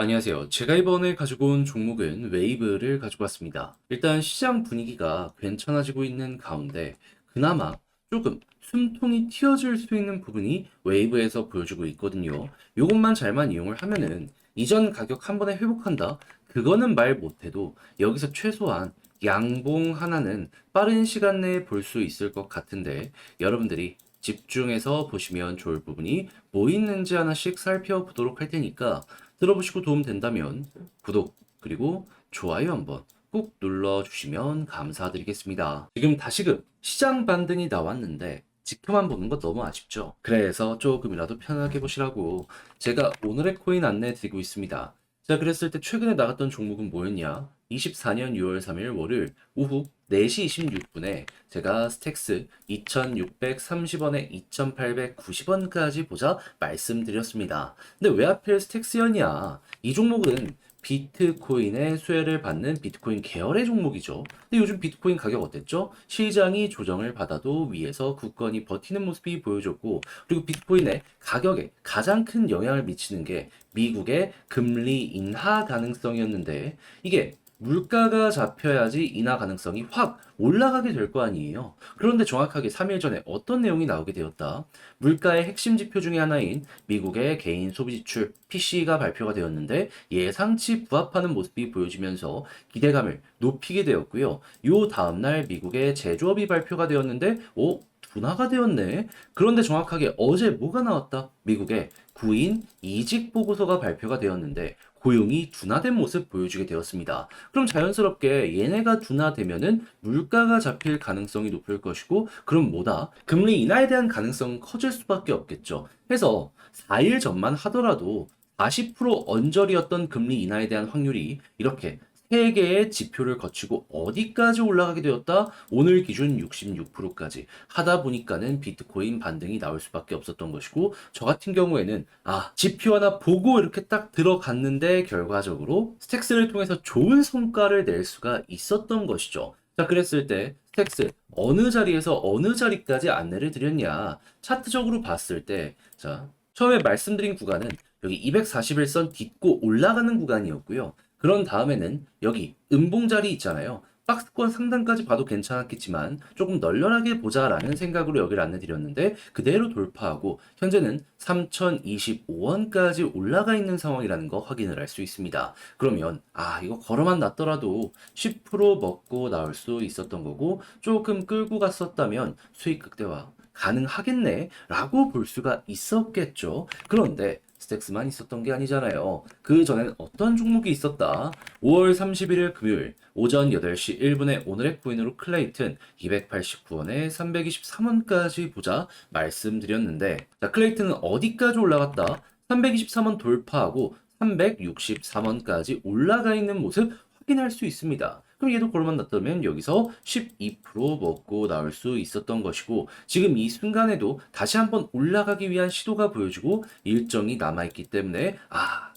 안녕하세요. 제가 이번에 가지고 온 종목은 웨이브를 가지고 왔습니다. 일단 시장 분위기가 괜찮아지고 있는 가운데 그나마 조금 숨통이 튀어질 수 있는 부분이 웨이브에서 보여주고 있거든요. 이것만 잘만 이용을 하면은 이전 가격 한 번에 회복한다? 그거는 말 못해도 여기서 최소한 양봉 하나는 빠른 시간 내에 볼 수 있을 것 같은데 여러분들이 집중해서 보시면 좋을 부분이 뭐 있는지 하나씩 살펴보도록 할 테니까 들어보시고 도움 된다면 구독 그리고 좋아요 한번 꾹 눌러주시면 감사드리겠습니다. 지금 다시금 시장 반등이 나왔는데 지켜만 보는 거 너무 아쉽죠? 그래서 조금이라도 편하게 보시라고 제가 오늘의 코인 안내 드리고 있습니다. 자, 그랬을 때 최근에 나갔던 종목은 뭐였냐? 24년 6월 3일 월요일 오후 4시 26분에 제가 스택스 2,630원에 2,890원까지 보자 말씀드렸습니다. 근데 왜 하필 스택스였냐? 이 종목은 비트코인의 수혜를 받는 비트코인 계열의 종목이죠. 근데 요즘 비트코인 가격 어땠죠? 시장이 조정을 받아도 위에서 굳건히 버티는 모습이 보여줬고, 그리고 비트코인의 가격에 가장 큰 영향을 미치는 게 미국의 금리 인하 가능성이었는데, 이게 물가가 잡혀야지 인하 가능성이 확 올라가게 될 거 아니에요. 그런데 정확하게 3일 전에 어떤 내용이 나오게 되었다. 물가의 핵심 지표 중에 하나인 미국의 개인 소비 지출 PC가 발표가 되었는데 예상치 부합하는 모습이 보여지면서 기대감을 높이게 되었고요. 요 다음 날 미국의 제조업이 발표가 되었는데 오 둔화가 되었네. 그런데 정확하게 어제 뭐가 나왔다? 미국의 구인 이직 보고서가 발표가 되었는데 고용이 둔화된 모습 보여주게 되었습니다. 그럼 자연스럽게 얘네가 둔화되면은 물가가 잡힐 가능성이 높을 것이고 그럼 뭐다? 금리 인하에 대한 가능성은 커질 수밖에 없겠죠. 해서 4일 전만 하더라도 40% 언저리였던 금리 인하에 대한 확률이 이렇게 3개의 지표를 거치고 어디까지 올라가게 되었다? 오늘 기준 66%까지 하다 보니까는 비트코인 반등이 나올 수밖에 없었던 것이고 저 같은 경우에는 아 지표 하나 보고 이렇게 딱 들어갔는데 결과적으로 스택스를 통해서 좋은 성과를 낼 수가 있었던 것이죠. 자 그랬을 때 스택스 어느 자리에서 어느 자리까지 안내를 드렸냐 차트적으로 봤을 때 자 처음에 말씀드린 구간은 여기 241선 딛고 올라가는 구간이었고요. 그런 다음에는 여기 음봉 자리 있잖아요. 박스권 상단까지 봐도 괜찮았겠지만 조금 널널하게 보자라는 생각으로 여기를 안내 드렸는데 그대로 돌파하고 현재는 3025원까지 올라가 있는 상황이라는 거 확인을 할 수 있습니다. 그러면 아 이거 걸어만 놨더라도 10% 먹고 나올 수 있었던 거고 조금 끌고 갔었다면 수익 극대화 가능하겠네 라고 볼 수가 있었겠죠. 그런데 스택스만 있었던 게 아니잖아요. 그 전엔 어떤 종목이 있었다? 5월 31일 금요일 오전 8시 1분에 오늘의 코인으로 클레이튼 289원에 323원까지 보자 말씀드렸는데 자 클레이튼은 어디까지 올라갔다? 323원 돌파하고 363원까지 올라가 있는 모습 확인할 수 있습니다. 그럼 얘도 골만 났다면 여기서 12% 먹고 나올 수 있었던 것이고 지금 이 순간에도 다시 한번 올라가기 위한 시도가 보여지고 일정이 남아있기 때문에 아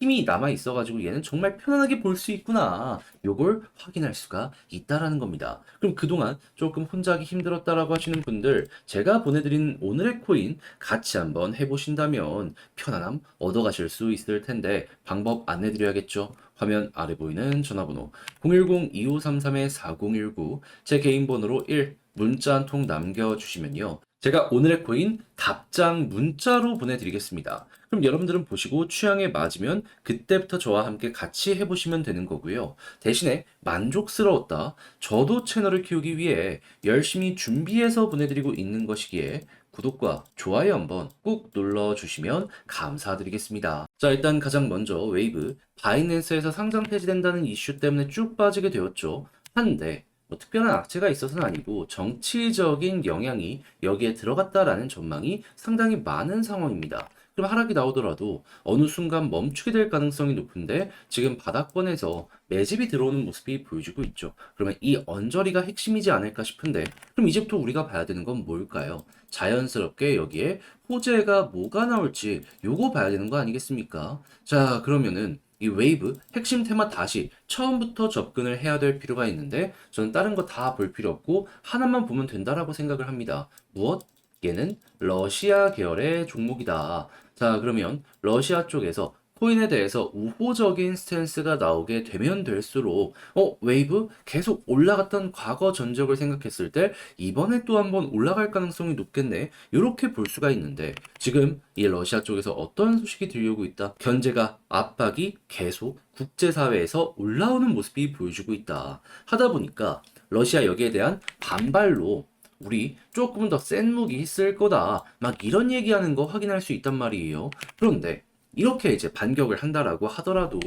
힘이 남아 있어가지고 얘는 정말 편안하게 볼 수 있구나. 요걸 확인할 수가 있다라는 겁니다. 그럼 그동안 조금 혼자 하기 힘들었다라고 하시는 분들, 제가 보내드린 오늘의 코인 같이 한번 해보신다면 편안함 얻어가실 수 있을 텐데 방법 안내드려야겠죠. 화면 아래 보이는 전화번호 010-2533-4019 제 개인 번호로 1 문자 한 통 남겨주시면요. 제가 오늘의 코인 답장 문자로 보내드리겠습니다. 그럼 여러분들은 보시고 취향에 맞으면 그때부터 저와 함께 같이 해보시면 되는 거고요. 대신에 만족스러웠다. 저도 채널을 키우기 위해 열심히 준비해서 보내드리고 있는 것이기에 구독과 좋아요 한번 꾹 눌러주시면 감사드리겠습니다. 자, 일단 가장 먼저 웨이브 바이낸스에서 상장 폐지된다는 이슈 때문에 쭉 빠지게 되었죠. 한데 뭐 특별한 악재가 있어서는 아니고 정치적인 영향이 여기에 들어갔다라는 전망이 상당히 많은 상황입니다. 그럼 하락이 나오더라도 어느 순간 멈추게 될 가능성이 높은데 지금 바닥권에서 매집이 들어오는 모습이 보여지고 있죠. 그러면 이 언저리가 핵심이지 않을까 싶은데 그럼 이제부터 우리가 봐야 되는 건 뭘까요? 자연스럽게 여기에 호재가 뭐가 나올지 요거 봐야 되는 거 아니겠습니까? 자 그러면은 이 웨이브 핵심 테마 다시 처음부터 접근을 해야 될 필요가 있는데 저는 다른 거 다 볼 필요 없고 하나만 보면 된다라고 생각을 합니다. 무엇? 얘는 러시아 계열의 종목이다. 자, 그러면 러시아 쪽에서 코인에 대해서 우호적인 스탠스가 나오게 되면 될수록 어 웨이브 계속 올라갔던 과거 전적을 생각했을 때 이번에 또 한번 올라갈 가능성이 높겠네 이렇게 볼 수가 있는데 지금 이 러시아 쪽에서 어떤 소식이 들려오고 있다 견제가 압박이 계속 국제사회에서 올라오는 모습이 보여주고 있다 하다 보니까 러시아 여기에 대한 반발로 우리 조금 더 센 무기 쓸 거다. 막 이런 얘기하는 거 확인할 수 있단 말이에요. 그런데 이렇게 이제 반격을 한다라고 하더라도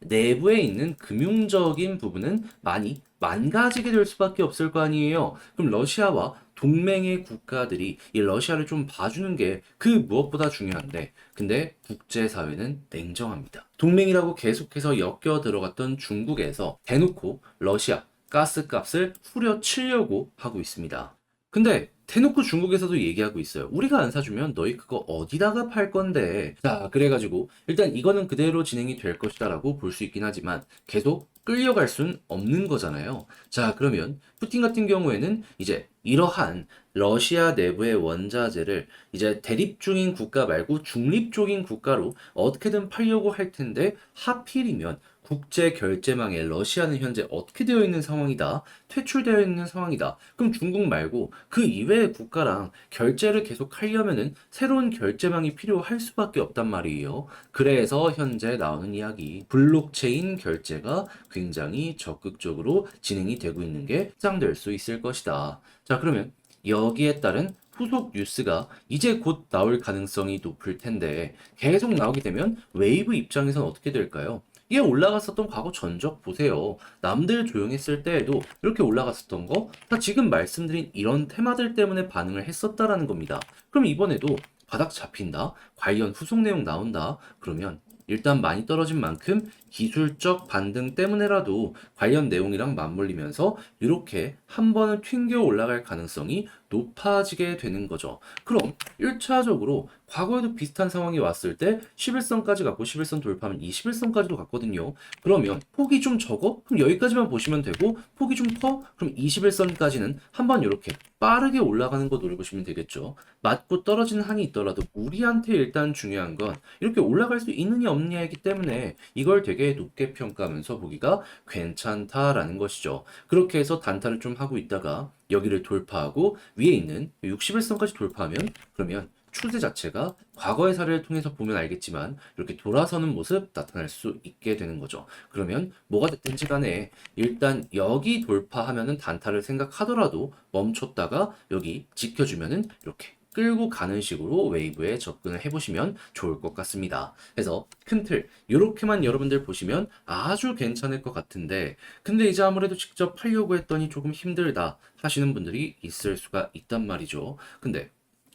내부에 있는 금융적인 부분은 많이 망가지게 될 수밖에 없을 거 아니에요. 그럼 러시아와 동맹의 국가들이 이 러시아를 좀 봐주는 게 그 무엇보다 중요한데, 근데 국제사회는 냉정합니다. 동맹이라고 계속해서 엮여 들어갔던 중국에서 대놓고 러시아 가스값을 후려치려고 하고 있습니다. 근데 대놓고 중국에서도 얘기하고 있어요. 우리가 안 사주면 너희 그거 어디다가 팔 건데. 자, 그래가지고 일단 이거는 그대로 진행이 될 것이다라고 볼 수 있긴 하지만 계속 끌려갈 순 없는 거잖아요. 자, 그러면 푸틴 같은 경우에는 이제 이러한 러시아 내부의 원자재를 이제 대립 중인 국가 말고 중립 쪽인 국가로 어떻게든 팔려고 할 텐데 하필이면 국제 결제망에 러시아는 현재 어떻게 되어 있는 상황이다. 퇴출되어 있는 상황이다. 그럼 중국 말고 그 이외의 국가랑 결제를 계속 하려면은 새로운 결제망이 필요할 수밖에 없단 말이에요. 그래서 현재 나오는 이야기 블록체인 결제가 굉장히 적극적으로 진행이 되고 있는 게 상될 수 있을 것이다. 자, 그러면 여기에 따른 후속 뉴스가 이제 곧 나올 가능성이 높을 텐데 계속 나오게 되면 웨이브 입장에서는 어떻게 될까요? 이게 올라갔었던 과거 전적 보세요. 남들 조용했을 때에도 이렇게 올라갔었던 거 다 지금 말씀드린 이런 테마들 때문에 반응을 했었다라는 겁니다. 그럼 이번에도 바닥 잡힌다, 관련 후속 내용 나온다, 그러면 일단 많이 떨어진 만큼 기술적 반등 때문에라도 관련 내용이랑 맞물리면서 이렇게 한 번은 튕겨 올라갈 가능성이 높아지게 되는 거죠. 그럼 1차적으로 과거에도 비슷한 상황이 왔을 때 11선까지 갔고 11선 돌파하면 21선까지도 갔거든요. 그러면 폭이 좀 적어? 그럼 여기까지만 보시면 되고 폭이 좀 커? 그럼 21선까지는 한번 이렇게 빠르게 올라가는 거 노려보시면 되겠죠. 맞고 떨어지는 한이 있더라도 우리한테 일단 중요한 건 이렇게 올라갈 수 있느냐 없느냐이기 때문에 이걸 되게 높게 평가하면서 보기가 괜찮다라는 것이죠. 그렇게 해서 단타를 좀 하고 있다가 여기를 돌파하고 위에 있는 61선까지 돌파하면 그러면 추세 자체가 과거의 사례를 통해서 보면 알겠지만 이렇게 돌아서는 모습 나타날 수 있게 되는 거죠. 그러면 뭐가 됐든지 간에 일단 여기 돌파하면은 단타를 생각하더라도 멈췄다가 여기 지켜주면은 이렇게 끌고 가는 식으로 웨이브에 접근을 해보시면 좋을 것 같습니다. 그래서 큰 틀, 이렇게만 여러분들 보시면 아주 괜찮을 것 같은데, 근데 이제 아무래도 직접 팔려고 했더니 조금 힘들다 하시는 분들이 있을 수가 있단 말이죠. 근데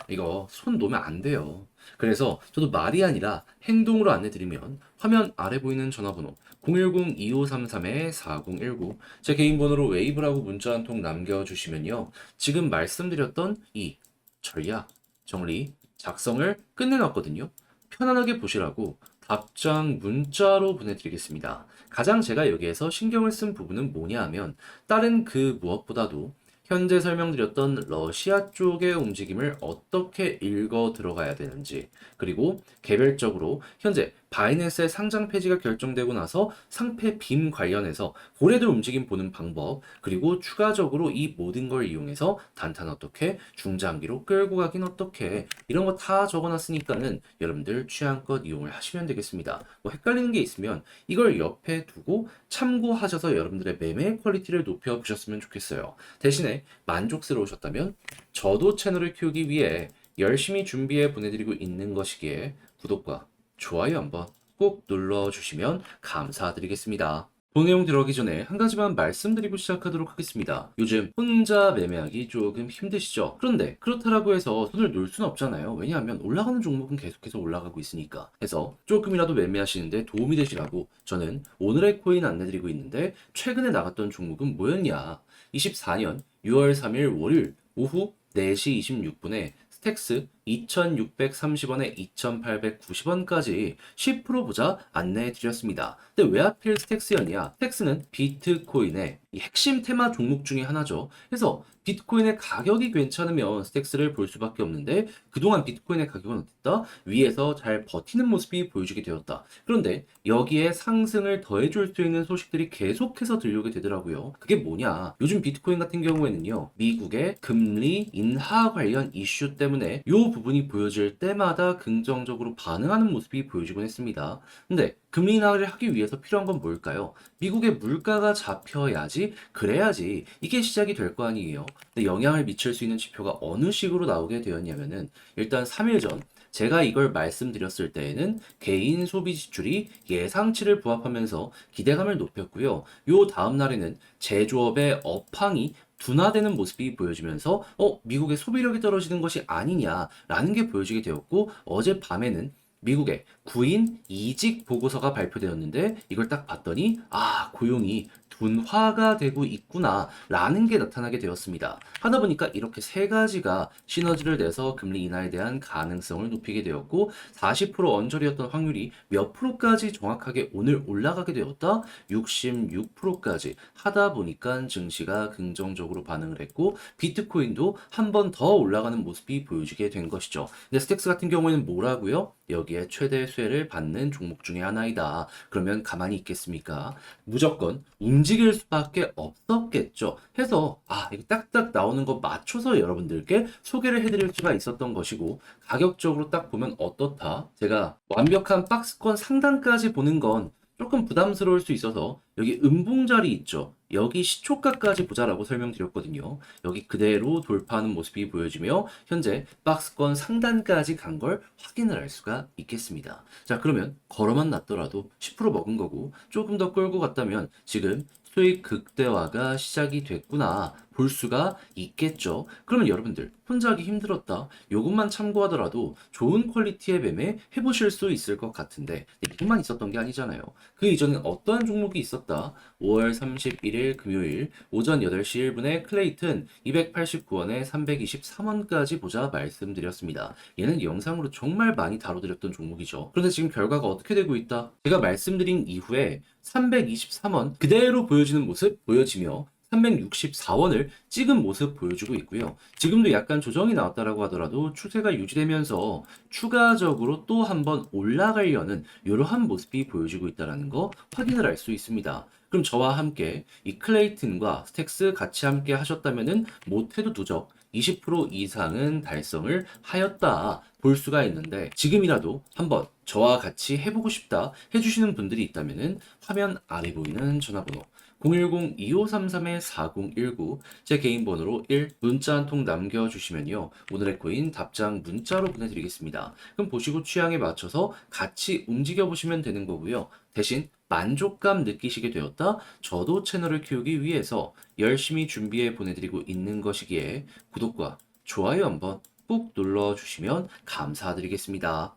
이거 손 놓으면 안 돼요. 그래서 저도 말이 아니라 행동으로 안내드리면 화면 아래 보이는 전화번호 010-2533-4019 제 개인 번호로 웨이브라고 문자 한 통 남겨주시면요. 지금 말씀드렸던 이 전략, 정리, 작성을 끝내놨거든요. 편안하게 보시라고 답장 문자로 보내드리겠습니다. 가장 제가 여기에서 신경을 쓴 부분은 뭐냐 하면 다른 그 무엇보다도 현재 설명드렸던 러시아 쪽의 움직임을 어떻게 읽어 들어가야 되는지, 그리고 개별적으로 현재 바이낸스의 상장 폐지가 결정되고 나서 상패 빔 관련해서 고래들 움직임 보는 방법, 그리고 추가적으로 이 모든 걸 이용해서 단탄 어떻게, 중장기로 끌고 가긴 어떻게, 이런 거 다 적어놨으니까는 여러분들 취향껏 이용을 하시면 되겠습니다. 뭐 헷갈리는 게 있으면 이걸 옆에 두고 참고하셔서 여러분들의 매매 퀄리티를 높여 보셨으면 좋겠어요. 대신에 만족스러우셨다면 저도 채널을 키우기 위해 열심히 준비해 보내드리고 있는 것이기에 구독과 좋아요 한번 꼭 눌러주시면 감사드리겠습니다. 본 내용 들어가기 전에 한 가지만 말씀드리고 시작하도록 하겠습니다. 요즘 혼자 매매하기 조금 힘드시죠? 그런데 그렇다라고 해서 손을 놓을 수는 없잖아요. 왜냐하면 올라가는 종목은 계속해서 올라가고 있으니까. 해서 조금이라도 매매하시는데 도움이 되시라고 저는 오늘의 코인 안내드리고 있는데 최근에 나갔던 종목은 뭐였냐? 24년 6월 3일 월요일 오후 4시 26분에 스택스 2,630원에 2,890원까지 10% 보자 안내해 드렸습니다. 근데 왜 하필 스택스였냐? 스택스는 비트코인의 이 핵심 테마 종목 중에 하나죠. 그래서 비트코인의 가격이 괜찮으면 스택스를 볼 수밖에 없는데 그동안 비트코인의 가격은 어땠다? 위에서 잘 버티는 모습이 보여주게 되었다. 그런데 여기에 상승을 더해줄 수 있는 소식들이 계속해서 들려오게 되더라고요. 그게 뭐냐? 요즘 비트코인 같은 경우에는요, 미국의 금리 인하 관련 이슈 때문에 이 부분이 보여질 때마다 긍정적으로 반응하는 모습이 보여지곤 했습니다. 근데 금리 인하를 하기 위해서 필요한 건 뭘까요? 미국의 물가가 잡혀야지, 그래야지 이게 시작이 될 거 아니에요. 근데 영향을 미칠 수 있는 지표가 어느 식으로 나오게 되었냐면은 일단 3일 전 제가 이걸 말씀드렸을 때에는 개인 소비 지출이 예상치를 부합하면서 기대감을 높였고요. 요 다음 날에는 제조업의 업황이 둔화되는 모습이 보여지면서 어 미국의 소비력이 떨어지는 것이 아니냐라는 게 보여지게 되었고 어제 밤에는 미국의 구인 이직 보고서가 발표되었는데 이걸 딱 봤더니 아 고용이 둔화가 되고 있구나라는 게 나타나게 되었습니다. 하다 보니까 이렇게 세 가지가 시너지를 내서 금리 인하에 대한 가능성을 높이게 되었고 40% 언저리였던 확률이 몇 프로까지 정확하게 오늘 올라가게 되었다? 66%까지 하다 보니까 증시가 긍정적으로 반응을 했고 비트코인도 한 번 더 올라가는 모습이 보여지게 된 것이죠. 근데 스택스 같은 경우에는 뭐라고요? 여기에 최대 수혜를 받는 종목 중에 하나이다. 그러면 가만히 있겠습니까? 무조건 움직 일 수밖에 없었겠죠. 해서 아 이거 딱딱 나오는 거 맞춰서 여러분들께 소개를 해드릴 수가 있었던 것이고 가격적으로 딱 보면 어떻다? 제가 완벽한 박스권 상단까지 보는 건 조금 부담스러울 수 있어서 여기 음봉 자리 있죠. 여기 시초가까지 보자라고 설명드렸거든요. 여기 그대로 돌파하는 모습이 보여지며 현재 박스권 상단까지 간 걸 확인을 할 수가 있겠습니다. 자 그러면 걸어만 놨더라도 10% 먹은 거고 조금 더 끌고 갔다면 지금 수익 극대화가 시작이 됐구나 볼 수가 있겠죠. 그러면 여러분들 혼자 하기 힘들었다. 요것만 참고하더라도 좋은 퀄리티의 매매 해보실 수 있을 것 같은데 이것만 있었던 게 아니잖아요. 그 이전엔 어떠한 종목이 있었다. 5월 31일 금요일 오전 8시 1분에 클레이튼 289원에 323원까지 보자 말씀드렸습니다. 얘는 영상으로 정말 많이 다뤄드렸던 종목이죠. 그런데 지금 결과가 어떻게 되고 있다? 제가 말씀드린 이후에 323원 그대로 보여지는 모습 보여지며 364원을 찍은 모습 보여주고 있고요. 지금도 약간 조정이 나왔다라고 하더라도 추세가 유지되면서 추가적으로 또 한번 올라가려는 이러한 모습이 보여지고 있다는 거 확인을 할 수 있습니다. 그럼 저와 함께 이 클레이튼과 스택스 같이 함께 하셨다면은 못해도 누적 20% 이상은 달성을 하였다 볼 수가 있는데 지금이라도 한번 저와 같이 해보고 싶다 해주시는 분들이 있다면은 화면 아래 보이는 전화번호 010-2533-4019 제 개인 번호로 1 문자 한 통 남겨주시면요. 오늘의 코인 답장 문자로 보내드리겠습니다. 그럼 보시고 취향에 맞춰서 같이 움직여 보시면 되는 거고요. 대신 만족감 느끼시게 되었다? 저도 채널을 키우기 위해서 열심히 준비해 보내드리고 있는 것이기에 구독과 좋아요 한번 꾹 눌러주시면 감사드리겠습니다